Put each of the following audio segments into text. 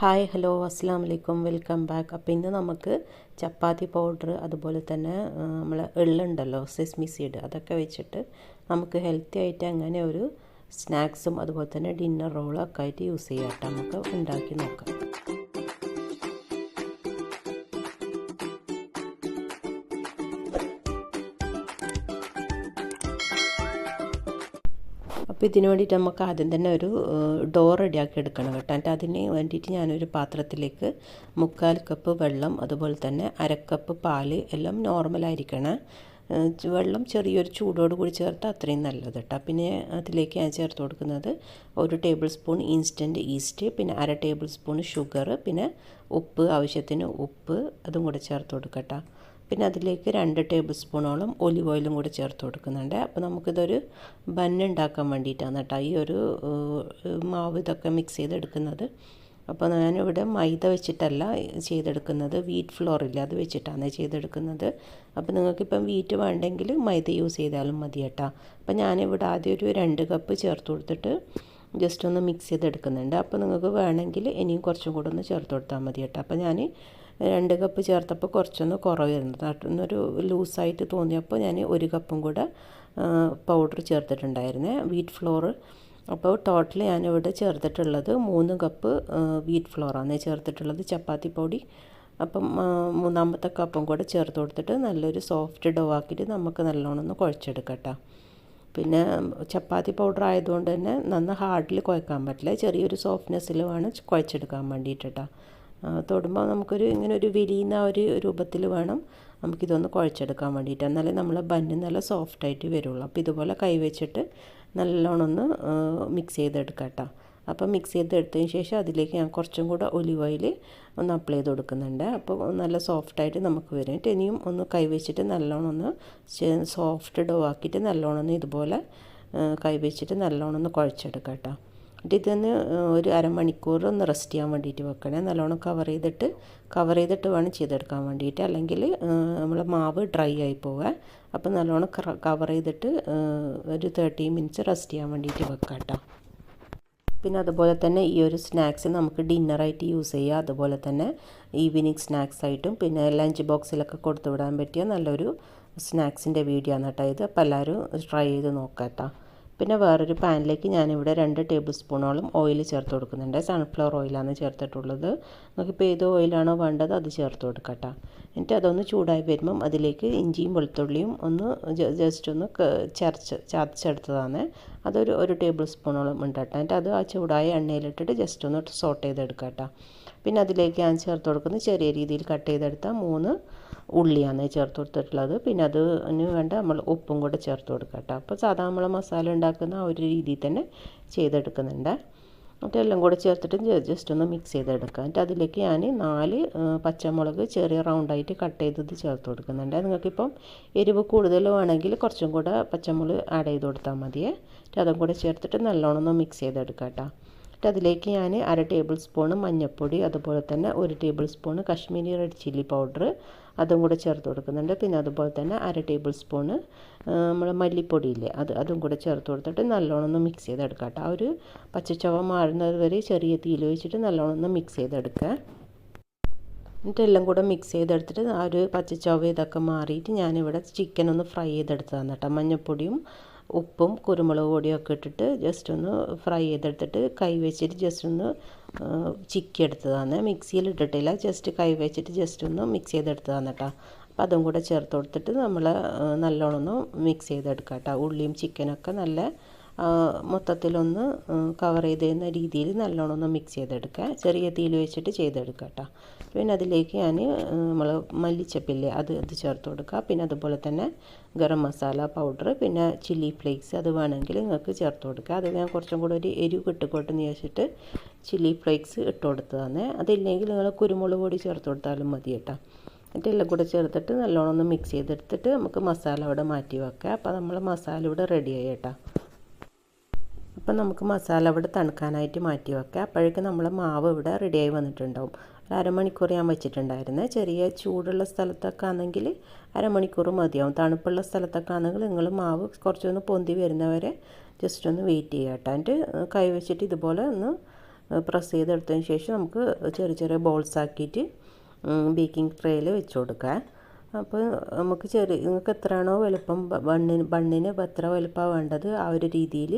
Hi hello അസ്സാം വലൈക്കും welcome back. അപ്പോൾ ഇന്ന് നമുക്ക് ചപ്പാത്തി പൗഡർ അതുപോലെ തന്നെ നമ്മൾ എള്ളുണ്ടല്ലോ സെസ്മി സീഡ് അതൊക്കെ വെച്ചിട്ട് നമുക്ക് ഹെൽത്തി ആയിട്ട് അങ്ങനെ ഒരു സ്നാക്സും അതുപോലെ തന്നെ ഡിന്നർ റോളൊക്കെ ആയിട്ട് യൂസ് ചെയ്യാം. നമുക്ക് ഉണ്ടാക്കി നോക്കാം. അപ്പോൾ ഇതിന് വേണ്ടിയിട്ട് നമുക്ക് ആദ്യം തന്നെ ഒരു ഡോ റെഡിയാക്കി എടുക്കണം കേട്ടോ. എന്നിട്ട് അതിന് വേണ്ടിയിട്ട് ഞാനൊരു പാത്രത്തിലേക്ക് മുക്കാൽ കപ്പ് വെള്ളം അതുപോലെ തന്നെ അരക്കപ്പ് പാൽ എല്ലാം നോർമലായിരിക്കണം വെള്ളം ചെറിയൊരു ചൂടോട് കൂടി ചേർത്ത് അത്രയും നല്ലത് കേട്ടോ. പിന്നെ അതിലേക്ക് ഞാൻ ചേർത്ത് കൊടുക്കുന്നത് ഒരു ടേബിൾ സ്പൂൺ ഇൻസ്റ്റന്റ് ഈസ്റ്റ് പിന്നെ അര ടേബിൾ സ്പൂൺ ഷുഗർ പിന്നെ ഉപ്പ് ആവശ്യത്തിന് ഉപ്പ് അതും കൂടെ ചേർത്ത് കൊടുക്കട്ടോ പിന്നെ അതിലേക്ക് രണ്ട് ടേബിൾ സ്പൂണോളം ഒലിവ് ഓയിലും കൂടി ചേർത്ത് കൊടുക്കുന്നുണ്ട്. അപ്പോൾ നമുക്കിതൊരു ബന്നുണ്ടാക്കാൻ വേണ്ടിയിട്ടാണ് കേട്ടോ ഈ ഒരു മാവ് ഇതൊക്കെ മിക്സ് ചെയ്തെടുക്കുന്നത്. അപ്പോൾ ഞാനിവിടെ മൈദ വെച്ചിട്ടല്ല ചെയ്തെടുക്കുന്നത്. വീറ്റ് ഫ്ലോർ ഇല്ല അത് വെച്ചിട്ടാണ് ചെയ്തെടുക്കുന്നത്. അപ്പോൾ നിങ്ങൾക്കിപ്പം വീറ്റ് വേണ്ടെങ്കിൽ മൈദ യൂസ് ചെയ്താലും മതി കേട്ടോ. അപ്പോൾ ഞാനിവിടെ ആദ്യം ഒരു രണ്ട് കപ്പ് ചേർത്ത് കൊടുത്തിട്ട് ജസ്റ്റ് ഒന്ന് മിക്സ് ചെയ്തെടുക്കുന്നുണ്ട്. അപ്പോൾ നിങ്ങൾക്ക് വേണമെങ്കിൽ ഇനിയും കുറച്ചും കൂടെ ഒന്ന് ചേർത്ത് കൊടുത്താൽ മതി കേട്ടോ. അപ്പോൾ ഞാൻ രണ്ട് കപ്പ് ചേർത്തപ്പോൾ കുറച്ചൊന്ന് കുറവായിരുന്നു. അതൊന്നൊരു ലൂസായിട്ട് തോന്നിയപ്പോൾ ഞാൻ ഒരു കപ്പും കൂടെ പൗഡർ ചേർത്തിട്ടുണ്ടായിരുന്നേ വീറ്റ് ഫ്ലോർ അപ്പോൾ ടോട്ടൽ ഞാനിവിടെ ചേർത്തിട്ടുള്ളത് മൂന്ന് കപ്പ് വീറ്റ് ഫ്ലോറാണ് ചേർത്തിട്ടുള്ളത് ചപ്പാത്തി പൊടി. അപ്പം മൂന്നാമത്തെ കപ്പും കൂടെ ചേർത്ത് കൊടുത്തിട്ട് നല്ലൊരു സോഫ്റ്റ് ഡോ ആക്കിയിട്ട് നമുക്ക് നല്ലോണം ഒന്ന് കുഴച്ചെടുക്കട്ടോ പിന്നെ ചപ്പാത്തി പൗഡർ ആയതുകൊണ്ട് തന്നെ നന്ന ഹാർഡിൽ കുഴക്കാൻ പറ്റില്ല. ചെറിയൊരു സോഫ്റ്റ്നെസ്സിൽ വേണം കുഴച്ചെടുക്കാൻ വേണ്ടിയിട്ടാ തൊടുമ്പോൾ നമുക്കൊരു ഇങ്ങനെ ഒരു വിരിയുന്ന ഒരു രൂപത്തിൽ വേണം നമുക്കിതൊന്ന് കുഴച്ചെടുക്കാൻ വേണ്ടിയിട്ട്. എന്നാലേ നമ്മളെ ബന്ന് നല്ല സോഫ്റ്റായിട്ട് വരുള്ളൂ. അപ്പോൾ ഇതുപോലെ കൈ വെച്ചിട്ട് നല്ലോണം ഒന്ന് മിക്സ് ചെയ്തെടുക്കാം കേട്ടോ അപ്പോൾ മിക്സ് ചെയ്തെടുത്തതിന് ശേഷം അതിലേക്ക് ഞാൻ കുറച്ചും കൂടെ ഒലിവ് ഓയിൽ ഒന്ന് അപ്ലൈ ചെയ്ത് കൊടുക്കുന്നുണ്ട് അപ്പോൾ നല്ല സോഫ്റ്റായിട്ട് നമുക്ക് വരും ഇനിയും ഒന്ന് കൈവച്ചിട്ട് നല്ലോണം ഒന്ന് സോഫ്റ്റ് ഡോ ആക്കിയിട്ട് നല്ലോണം ഒന്ന് ഇതുപോലെ കൈവച്ചിട്ട് നല്ലോണം ഒന്ന് കുഴച്ചെടുക്കാം കേട്ടോ. എന്നിട്ട് ഇതൊന്ന് ഒരു അരമണിക്കൂർ ഒന്ന് റെസ്റ്റ് ചെയ്യാൻ വേണ്ടിയിട്ട് വെക്കണേ. നല്ലോണം കവർ ചെയ്തിട്ട് കവർ ചെയ്തിട്ട് വേണം ചെയ്തെടുക്കാൻ വേണ്ടിയിട്ട്. അല്ലെങ്കിൽ നമ്മളെ മാവ് ഡ്രൈ ആയി പോവുക അപ്പോൾ നല്ലോണം കവർ ചെയ്തിട്ട് ഒരു തേർട്ടി മിനിറ്റ്സ് റെസ്റ്റ് ചെയ്യാൻ വേണ്ടിയിട്ട് വെക്കാം കേട്ടോ. പിന്നെ അതുപോലെ തന്നെ ഈ ഒരു സ്നാക്സ് നമുക്ക് ഡിന്നറായിട്ട് യൂസ് ചെയ്യാം അതുപോലെ തന്നെ ഈവനിങ് സ്നാക്സ് ആയിട്ടും പിന്നെ ലഞ്ച് ബോക്സിലൊക്കെ കൊടുത്തു വിടാൻ പറ്റിയ നല്ലൊരു സ്നാക്സിന്റെ വീഡിയോ ആണ് കേട്ടോ ഇത്. അപ്പോൾ എല്ലാവരും ട്രൈ ചെയ്ത് നോക്കാം കേട്ടോ. പിന്നെ വേറൊരു പാനിലേക്ക് ഞാനിവിടെ രണ്ട് ടേബിൾ സ്പൂണോളം ഓയിൽ ചേർത്ത് കൊടുക്കുന്നുണ്ട്. സൺഫ്ലവർ ഓയിലാണ് ചേർത്തിട്ടുള്ളത്. നമുക്കിപ്പോൾ ഏത് ഓയിലാണോ വേണ്ടത് അത് ചേർത്ത് കൊടുക്കട്ടോ. എന്നിട്ട് അതൊന്ന് ചൂടായി വരുമ്പം അതിലേക്ക് ഇഞ്ചിയും വെളുത്തുള്ളിയും ഒന്ന് ജസ്റ്റ് ഒന്ന് ചരച്ച് ചതച്ചെടുത്തതാണ്. അതൊരു ഒരു ടേബിൾ സ്പൂണോളം ഉണ്ട് എന്നിട്ട് അത് ആ ചൂടായ എണ്ണയിലിട്ടിട്ട് ജസ്റ്റ് ഒന്ന് സോട്ട് ചെയ്തെടുക്കാം കേട്ടോ പിന്നെ അതിലേക്ക് ഞാൻ ചേർത്ത് കൊടുക്കുന്നത് ചെറിയ രീതിയിൽ കട്ട് ചെയ്തെടുത്ത മൂന്ന് ഉള്ളിയാണ് ചേർത്ത് കൊടുത്തിട്ടുള്ളത്. പിന്നെ അത് അതിന് വേണ്ട നമ്മൾ ഉപ്പും കൂടെ ചേർത്ത് കൊടുക്കുക കേട്ടോ. അപ്പോൾ സാധാ നമ്മൾ മസാല ഉണ്ടാക്കുന്ന ആ ഒരു രീതിയിൽ തന്നെ ചെയ്തെടുക്കുന്നുണ്ട്. എന്നിട്ട് എല്ലാം കൂടെ ചേർത്തിട്ട് ജസ്റ്റ് ഒന്ന് മിക്സ് ചെയ്തെടുക്കുക. എന്നിട്ട് അതിലേക്ക് ഞാൻ നാല് പച്ചമുളക് ചെറിയ റൗണ്ടായിട്ട് കട്ട് ചെയ്തത് ചേർത്ത് കൊടുക്കുന്നുണ്ട്. നിങ്ങൾക്കിപ്പം എരിവ് കൂടുതൽ വേണമെങ്കിൽ കുറച്ചും കൂടെ പച്ചമുളക് ആഡ് ചെയ്ത് കൊടുത്താൽ മതിയേ. എന്നിട്ട് അതും കൂടെ ചേർത്തിട്ട് നല്ലോണം ഒന്ന് മിക്സ് ചെയ്തെടുക്കാം കേട്ടോ. എന്നിട്ട് അതിലേക്ക് ഞാൻ അര ടേബിൾ സ്പൂൺ മഞ്ഞൾപ്പൊടി അതുപോലെ തന്നെ ഒരു table spoon Kashmiri red chilli powder അതും കൂടെ ചേർത്ത് കൊടുക്കുന്നുണ്ട്. പിന്നെ അതുപോലെ തന്നെ അര ടേബിൾ സ്പൂണ് നമ്മുടെ മല്ലിപ്പൊടിയില്ലേ അത് അതും കൂടെ ചേർത്ത് കൊടുത്തിട്ട് നല്ലോണം ഒന്ന് മിക്സ് ചെയ്തെടുക്കുക കേട്ടോ. ആ ഒരു പച്ചച്ചവ മാറുന്നത് വരെ ചെറിയ തീയിൽ വെച്ചിട്ട് നല്ലോണം ഒന്ന് മിക്സ് ചെയ്തെടുക്കുക. എന്നിട്ട് എല്ലാം കൂടെ മിക്സ് ചെയ്തെടുത്തിട്ട് ആ ഒരു പച്ചച്ചവ ഇതൊക്കെ മാറിയിട്ട് ഞാനിവിടെ ചിക്കൻ ഒന്ന് ഫ്രൈ ചെയ്തെടുത്തതാണ് കേട്ടോ. മഞ്ഞൾപ്പൊടിയും ഉപ്പും കുരുമുളക് പൊടിയും ഒക്കെ ഇട്ടിട്ട് ജസ്റ്റ് ഒന്ന് ഫ്രൈ ചെയ്തെടുത്തിട്ട് കൈ വെച്ചിട്ട് ജസ്റ്റ് ഒന്ന് ചിക്കി എടുത്തതാണ് മിക്സിയിൽ ഇട്ടിട്ടില്ല. ജസ്റ്റ് കൈ വെച്ചിട്ട് ജസ്റ്റ് ഒന്ന് മിക്സ് ചെയ്തെടുത്തതാണ് കേട്ടോ. അപ്പം അതും കൂടെ ചേർത്ത് കൊടുത്തിട്ട് നമ്മൾ നല്ലോണം ഒന്ന് മിക്സ് ചെയ്തെടുക്കാം കേട്ടോ. ഉള്ളിയും ചിക്കനൊക്കെ നല്ല മൊത്തത്തിലൊന്ന് കവർ ചെയ്തുന്ന രീതിയിൽ നല്ലോണം ഒന്ന് മിക്സ് ചെയ്തെടുക്കുക. ചെറിയ തീയിൽ വെച്ചിട്ട് ചെയ്തെടുക്കുക കേട്ടോ പിന്നെ അതിലേക്ക് ഞാൻ നമ്മൾ മല്ലിച്ചപ്പില്ലേ അത് അത് ചേർത്ത് കൊടുക്കുക. പിന്നെ അതുപോലെ തന്നെ ഗരം മസാല പൗഡർ പിന്നെ ചില്ലി ഫ്ലേക്സ് അത് വേണമെങ്കിൽ നിങ്ങൾക്ക് ചേർത്ത് കൊടുക്കുക. അത് ഞാൻ കുറച്ചും കൂടെ ഒരു എരിവ് കിട്ടിക്കോട്ടെ എന്ന് വെച്ചിട്ട് ചില്ലി ഫ്ലേക്സ് ഇട്ട് കൊടുത്തതാണ്. അതില്ലെങ്കിൽ നിങ്ങൾ കുരുമുളക് പൊടി ചേർത്ത് കൊടുത്താലും മതി കേട്ടോ എന്നിട്ട് എല്ലാം കൂടെ ചേർത്തിട്ട് നല്ലോണം ഒന്ന് മിക്സ് ചെയ്തെടുത്തിട്ട് നമുക്ക് മസാല അവിടെ മാറ്റി വെക്കാം അപ്പോൾ നമ്മൾ മസാല ഇവിടെ റെഡിയായി കേട്ടോ അപ്പം നമുക്ക് മസാല ഇവിടെ തണുക്കാനായിട്ട് മാറ്റി വെക്കാം. അപ്പോഴേക്കും നമ്മൾ മാവ് ഇവിടെ റെഡിയായി വന്നിട്ടുണ്ടാവും. ഒരു അരമണിക്കൂർ ഞാൻ വെച്ചിട്ടുണ്ടായിരുന്നത് ചെറിയ ചൂടുള്ള സ്ഥലത്തൊക്കെ ആണെങ്കിൽ അരമണിക്കൂർ മതിയാവും. തണുപ്പുള്ള സ്ഥലത്തൊക്കെ ആണെങ്കിൽ നിങ്ങൾ മാവ് കുറച്ചൊന്ന് പൊന്തി വരുന്നവരെ ജസ്റ്റ് ഒന്ന് വെയിറ്റ് ചെയ്യുക കേട്ടോ. എന്നിട്ട് കൈ വെച്ചിട്ട് ഇതുപോലെ ഒന്ന് പ്രസ് ചെയ്തെടുത്തതിന് ശേഷം നമുക്ക് ചെറിയ ചെറിയ ബോൾസ് ആക്കിയിട്ട് ബേക്കിംഗ് ട്രേയിൽ വെച്ച് കൊടുക്കാം. അപ്പോൾ നമുക്ക് ചെറിയ നിങ്ങൾക്ക് എത്രയാണോ വലുപ്പം ബണ്ണിന് ബണ്ണിന് എത്ര വലുപ്പമാണ് വേണ്ടത് ആ ഒരു രീതിയിൽ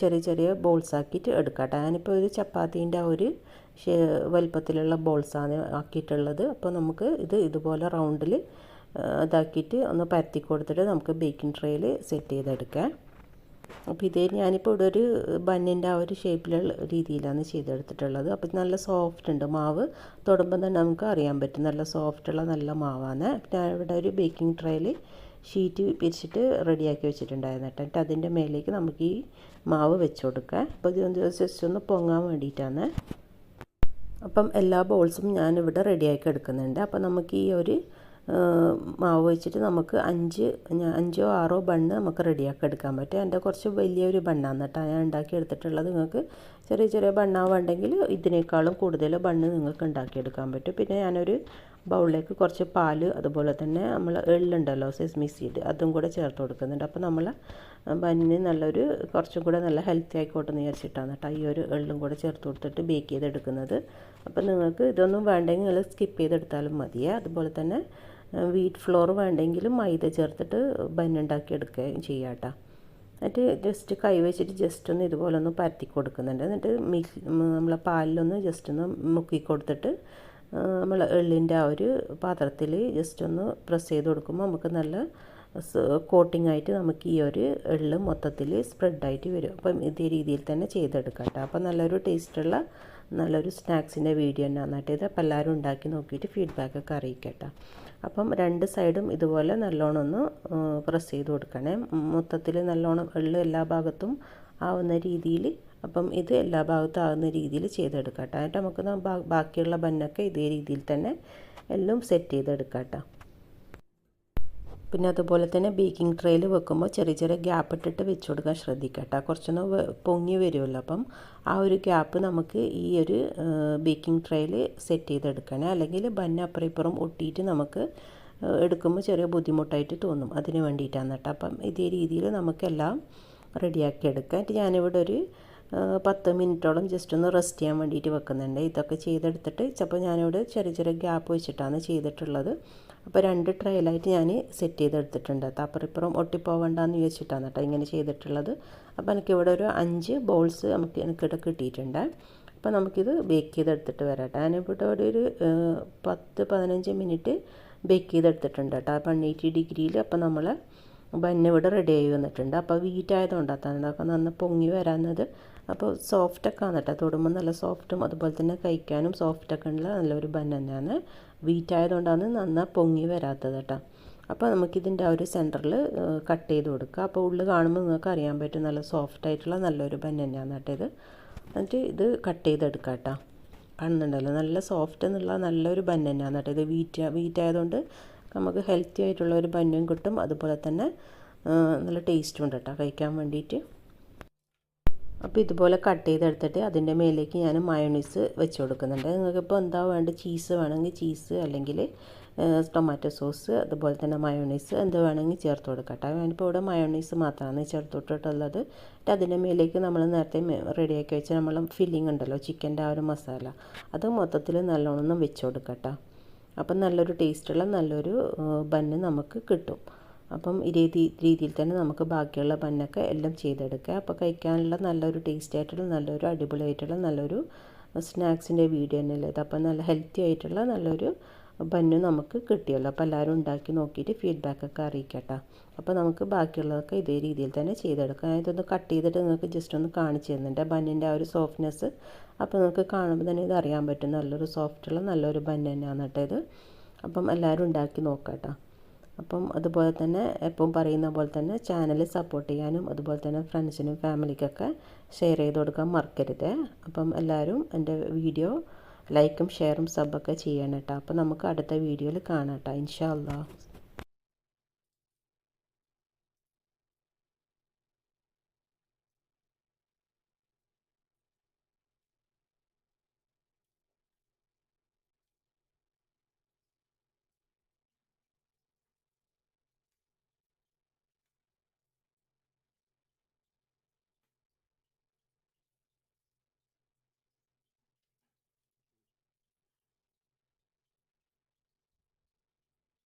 ചെറിയ ചെറിയ ബോൾസ് ആക്കിയിട്ട് എടുക്കാം കേട്ടോ ഞാനിപ്പോൾ ഒരു ചപ്പാത്തീന്റെ ഒരു വലിപ്പത്തിലുള്ള ബോൾസാണ് ആക്കിയിട്ടുള്ളത്. അപ്പോൾ നമുക്ക് ഇത് ഇതുപോലെ റൗണ്ടിൽ ഇതാക്കിയിട്ട് ഒന്ന് പരത്തി കൊടുത്തിട്ട് നമുക്ക് ബേക്കിംഗ് ട്രേയിൽ സെറ്റ് ചെയ്തെടുക്കാം. അപ്പോൾ ഇതേ ഞാനിപ്പോൾ ഇവിടെ ഒരു ബന്നിന്റെ ആ ഒരു ഷേപ്പിലുള്ള രീതിയിലാണ് ചെയ്തെടുത്തിട്ടുള്ളത്. അപ്പോൾ നല്ല സോഫ്റ്റ് ഉണ്ട് മാവ്. തൊടുമ്പോൾ തന്നെ നമുക്ക് അറിയാൻ പറ്റും. നല്ല സോഫ്റ്റുള്ള നല്ല മാവാണ്. ഞാൻ ഇവിടെ ഒരു ബേക്കിംഗ് ട്രേയിൽ ഷീറ്റ് പിരിച്ചിട്ട് റെഡിയാക്കി വെച്ചിട്ടുണ്ടായിരുന്നു കേട്ടോ. എന്നിട്ട് അതിന്റെ മേലേക്ക് നമുക്ക് ഈ മാവ് വെച്ച് കൊടുക്കാം. അപ്പോൾ ഇത് ജസ്റ്റ് ഒന്ന് പൊങ്ങാൻ വേണ്ടിയിട്ടാണ്. അപ്പം എല്ലാ ബോൾസും ഞാനിവിടെ റെഡിയാക്കി എടുക്കുന്നുണ്ട്. അപ്പോൾ നമുക്ക് ഈ ഒരു മാവ് വെച്ചിട്ട് നമുക്ക് അഞ്ച് അഞ്ചോ ആറോ ബണ്ണ് നമുക്ക് റെഡിയാക്കി എടുക്കാൻ പറ്റും. എന്റെ കുറച്ച് വലിയൊരു ബണ്ണാണ് കേട്ടോ. ഞാൻ ഉണ്ടാക്കി എടുത്തിട്ടുള്ളത്. നിങ്ങൾക്ക് ചെറിയ ചെറിയ ബണ്ണാവുണ്ടെങ്കിൽ ഇതിനേക്കാളും കൂടുതൽ ബണ്ണ് നിങ്ങൾക്ക് ഉണ്ടാക്കിയെടുക്കാൻ പറ്റും. പിന്നെ ഞാനൊരു ബൗളിലേക്ക് കുറച്ച് പാൽ അതുപോലെ തന്നെ നമ്മൾ എള്ളുണ്ടല്ലോ സെസ്മി സീഡ് അതും കൂടെ ചേർത്ത് കൊടുക്കുന്നുണ്ട്. അപ്പോൾ നമ്മൾ ബന്നിന് നല്ലൊരു കുറച്ചും കൂടെ നല്ല ഹെൽത്തി ആയിക്കോട്ടെ എന്ന് വിചാരിച്ചിട്ടാണ് കേട്ടോ ഈ ഒരു എള്ളും കൂടെ ചേർത്ത് കൊടുത്തിട്ട് ബേക്ക് ചെയ്തെടുക്കുന്നത്. അപ്പോൾ നിങ്ങൾക്ക് ഇതൊന്നും വേണ്ടെങ്കിൽ നിങ്ങൾ സ്കിപ്പ് ചെയ്തെടുത്താലും മതിയേ അതുപോലെ തന്നെ വീറ്റ് ഫ്ലോർ വേണ്ടെങ്കിലും മൈദ ചേർത്തിട്ട് ബന്നുണ്ടാക്കി എടുക്കുകയും ചെയ്യാം കേട്ടോ. എന്നിട്ട് ജസ്റ്റ് കൈ വെച്ചിട്ട് ജസ്റ്റ് ഒന്ന് ഇതുപോലെ ഒന്ന് പരത്തി കൊടുക്കുന്നുണ്ട്. എന്നിട്ട് മിക്സ് നമ്മളെ പാലിലൊന്ന് ജസ്റ്റ് ഒന്ന് മുക്കി കൊടുത്തിട്ട് നമ്മൾ എള്ളിന്റെ ആ ഒരു പാത്രത്തിൽ ജസ്റ്റ് ഒന്ന് പ്രസ് ചെയ്ത് കൊടുക്കുമ്പോൾ നമുക്ക് നല്ല കോട്ടിംഗ് ആയിട്ട് നമുക്ക് ഈ ഒരു എള്ള് മൊത്തത്തിൽ സ്പ്രെഡായിട്ട് വരും. അപ്പം ഇതേ രീതിയിൽ തന്നെ ചെയ്തെടുക്കാം കേട്ടോ. അപ്പം നല്ലൊരു ടേസ്റ്റുള്ള നല്ലൊരു സ്നാക്സിന്റെ വീഡിയോ തന്നെയാണ് കേട്ടോ ഇത് അപ്പോൾ എല്ലാവരും ഉണ്ടാക്കി നോക്കിയിട്ട് ഫീഡ്ബാക്കൊക്കെ അറിയിക്കട്ടോ. അപ്പം രണ്ട് സൈഡും ഇതുപോലെ നല്ലോണം ഒന്ന് പ്രസ് ചെയ്ത് കൊടുക്കണേ. മൊത്തത്തിൽ നല്ലോണം എള്ള് എല്ലാ ഭാഗത്തും ആവുന്ന രീതിയിൽ അപ്പം ഇത് എല്ലാ ഭാഗത്തും ആവുന്ന രീതിയിൽ ചെയ്തെടുക്കാം കേട്ടോ എന്നിട്ട് നമുക്ക് ബാക്കിയുള്ള ബന്നൊക്കെ ഇതേ രീതിയിൽ തന്നെ എല്ലാം സെറ്റ് ചെയ്തെടുക്കാം കേട്ടോ പിന്നെ അതുപോലെ തന്നെ ബേക്കിംഗ് ട്രേയിൽ വെക്കുമ്പോൾ ചെറിയ ചെറിയ ഗ്യാപ്പ് ഇട്ടിട്ട് വെച്ച് കൊടുക്കാൻ ശ്രദ്ധിക്കുക കേട്ടോ കുറച്ചൊന്ന് പൊങ്ങി വരുമല്ലോ. അപ്പം ആ ഒരു ഗ്യാപ്പ് നമുക്ക് ഈ ഒരു ബേക്കിംഗ് ട്രേയിൽ സെറ്റ് ചെയ്തെടുക്കണേ അല്ലെങ്കിൽ ബന്ന അപ്പുറം ഇപ്പുറം ഒട്ടിയിട്ട് നമുക്ക് എടുക്കുമ്പോൾ ചെറിയ ബുദ്ധിമുട്ടായിട്ട് തോന്നും. അതിന് വേണ്ടിയിട്ടാണ് കേട്ടോ. അപ്പം ഇതേ രീതിയിൽ നമുക്കെല്ലാം റെഡിയാക്കി എടുക്കാം. ഞാനിവിടെ ഒരു പത്ത് മിനിറ്റോളം ജസ്റ്റ് ഒന്ന് റെസ്റ്റ് ചെയ്യാൻ വേണ്ടിയിട്ട് വെക്കുന്നുണ്ട്. ഇതൊക്കെ ചെയ്തെടുത്തിട്ട് ചിലപ്പോൾ ഞാനിവിടെ ചെറിയ ചെറിയ ഗ്യാപ്പ് വെച്ചിട്ടാണ് ചെയ്തിട്ടുള്ളത്. അപ്പോൾ രണ്ട് ട്രയലായിട്ട് ഞാൻ സെറ്റ് ചെയ്തെടുത്തിട്ടുണ്ട്. അപ്പുറം ഒട്ടിപ്പോവണ്ടെന്ന് ചോദിച്ചിട്ടാണ് കേട്ടോ ഇങ്ങനെ ചെയ്തിട്ടുള്ളത്. അപ്പോൾ എനിക്കിവിടെ ഒരു അഞ്ച് ബോൾസ് നമുക്ക് എനിക്കിവിടെ കിട്ടിയിട്ടുണ്ട്. അപ്പോൾ നമുക്കിത് ബേക്ക് ചെയ്തെടുത്തിട്ട് വരാം കേട്ടോ. ഞാനിവിടെ ഇവിടെ ഒരു പത്ത് പതിനഞ്ച് മിനിറ്റ് ബേക്ക് ചെയ്തെടുത്തിട്ടുണ്ട് കേട്ടോ. വൺ എയ്റ്റി ഡിഗ്രിയിൽ അപ്പോൾ നമ്മൾ ബന്ന് ഇവിടെ റെഡി ആയി വന്നിട്ടുണ്ട്. അപ്പോൾ വീറ്റ് ആയതുകൊണ്ടാണ് അപ്പോൾ നന്ന പൊങ്ങി വരാനത് അപ്പോൾ സോഫ്റ്റൊക്കെ ആണ് കേട്ടോ തൊടുമ്പോൾ നല്ല സോഫ്റ്റും അതുപോലെ തന്നെ കഴിക്കാനും സോഫ്റ്റൊക്കെ ഉള്ള നല്ലൊരു ബന്ന് തന്നെയാണ്. വീറ്റ് ആയതുകൊണ്ടാണ് നന്നാ പൊങ്ങി വരാത്തത് കേട്ടോ അപ്പോൾ നമുക്കിതിന്റെ ആ ഒരു സെന്ററിൽ കട്ട് ചെയ്ത് കൊടുക്കുക അപ്പോൾ ഉള്ളിൽ കാണുമ്പോൾ നിങ്ങൾക്ക് അറിയാൻ പറ്റും നല്ല സോഫ്റ്റ് ആയിട്ടുള്ള നല്ലൊരു ബന്ന് തന്നെയാണ് കേട്ടോ ഇത്. എന്നിട്ട് ഇത് കട്ട് ചെയ്തെടുക്കാം കേട്ടോ കാണുന്നുണ്ടല്ലോ? നല്ല സോഫ്റ്റ് എന്നുള്ള നല്ലൊരു ബന്ന് തന്നെയാണ് കേട്ടോ ഇത്. വീറ്റ് വീറ്റ് ആയതുകൊണ്ട് നമുക്ക് ഹെൽത്തി ആയിട്ടുള്ള ഒരു ബന്നും കിട്ടും. അതുപോലെ തന്നെ നല്ല ടേസ്റ്റും ഉണ്ട് കേട്ടോ കഴിക്കാൻ വേണ്ടിയിട്ട് അപ്പോൾ ഇതുപോലെ കട്ട് ചെയ്തെടുത്തിട്ട് അതിന്റെ മേലേക്ക് ഞാൻ മയോണീസ് വെച്ച് കൊടുക്കുന്നുണ്ട്. നിങ്ങൾക്കിപ്പോൾ എന്താ വേണ്ട ചീസ് വേണമെങ്കിൽ ചീസ് അല്ലെങ്കിൽ ടൊമാറ്റോ സോസ് അതുപോലെ തന്നെ മയോണീസ് എന്ത് വേണമെങ്കിൽ ചേർത്ത് കൊടുക്കട്ടെ. ഞാനിപ്പോൾ ഇവിടെ മയോണീസ് മാത്രമാണ് ചേർത്തിട്ടുള്ളത്. എന്നിട്ട് അതിന്റെ മേലേക്ക് നമ്മൾ നേരത്തെ റെഡിയാക്കി വെച്ച നമ്മൾ ഫില്ലിംഗ് ഉണ്ടല്ലോ ചിക്കന്റെ ആ ഒരു മസാല അത് മൊത്തത്തിൽ നല്ലോണം വെച്ച് കൊടുക്കട്ടെ. അപ്പം നല്ലൊരു ടേസ്റ്റുള്ള നല്ലൊരു ബന്ന് നമുക്ക് കിട്ടും. അപ്പം ഇതേ രീതി രീതിയിൽ തന്നെ നമുക്ക് ബാക്കിയുള്ള ബന്നൊക്കെ എല്ലാം ചെയ്തെടുക്കുക അപ്പോൾ കഴിക്കാനുള്ള നല്ലൊരു ടേസ്റ്റ് ആയിട്ടുള്ള നല്ലൊരു അടിപൊളിയായിട്ടുള്ള നല്ലൊരു സ്നാക്സിന്റെ വീഡിയോ തന്നെയല്ലേ അപ്പം നല്ല ഹെൽത്തി ആയിട്ടുള്ള നല്ലൊരു ബന്ന് നമുക്ക് കിട്ടിയല്ലോ. അപ്പോൾ എല്ലാവരും ഉണ്ടാക്കി നോക്കിയിട്ട് ഫീഡ്ബാക്കൊക്കെ അറിയിക്കട്ടോ. അപ്പോൾ നമുക്ക് ബാക്കിയുള്ളതൊക്കെ ഇതേ രീതിയിൽ തന്നെ ചെയ്തെടുക്കാം. ഇതൊന്ന് കട്ട് ചെയ്തിട്ട് നിങ്ങൾക്ക് ജസ്റ്റ് ഒന്ന് കാണിച്ചു തരുന്നുണ്ട്. ബന്നിന്റെ ആ ഒരു സോഫ്റ്റ്നെസ് അപ്പോൾ നിങ്ങൾക്ക് കാണുമ്പോൾ തന്നെ ഇത് അറിയാൻ പറ്റും. നല്ലൊരു സോഫ്റ്റുള്ള നല്ലൊരു ബന്ന് തന്നെയാണ് കേട്ടോ ഇത്. അപ്പം എല്ലാവരും ഉണ്ടാക്കി നോക്കാം അപ്പം അതുപോലെ തന്നെ എപ്പം പറയുന്ന പോലെ തന്നെ ചാനൽ സപ്പോർട്ട് ചെയ്യാനും അതുപോലെ തന്നെ ഫ്രണ്ട്സിനും ഫാമിലിക്കൊക്കെ ഷെയർ ചെയ്ത് കൊടുക്കാൻ മറക്കരുത്. അപ്പം എല്ലാവരും എന്റെ വീഡിയോ ലൈക്കും ഷെയറും സബ്ബൊക്കെ ചെയ്യണം കേട്ടോ. അപ്പോൾ നമുക്ക് അടുത്ത വീഡിയോയിൽ കാണാം കേട്ടോ. ഇൻഷാ അള്ളാഹ്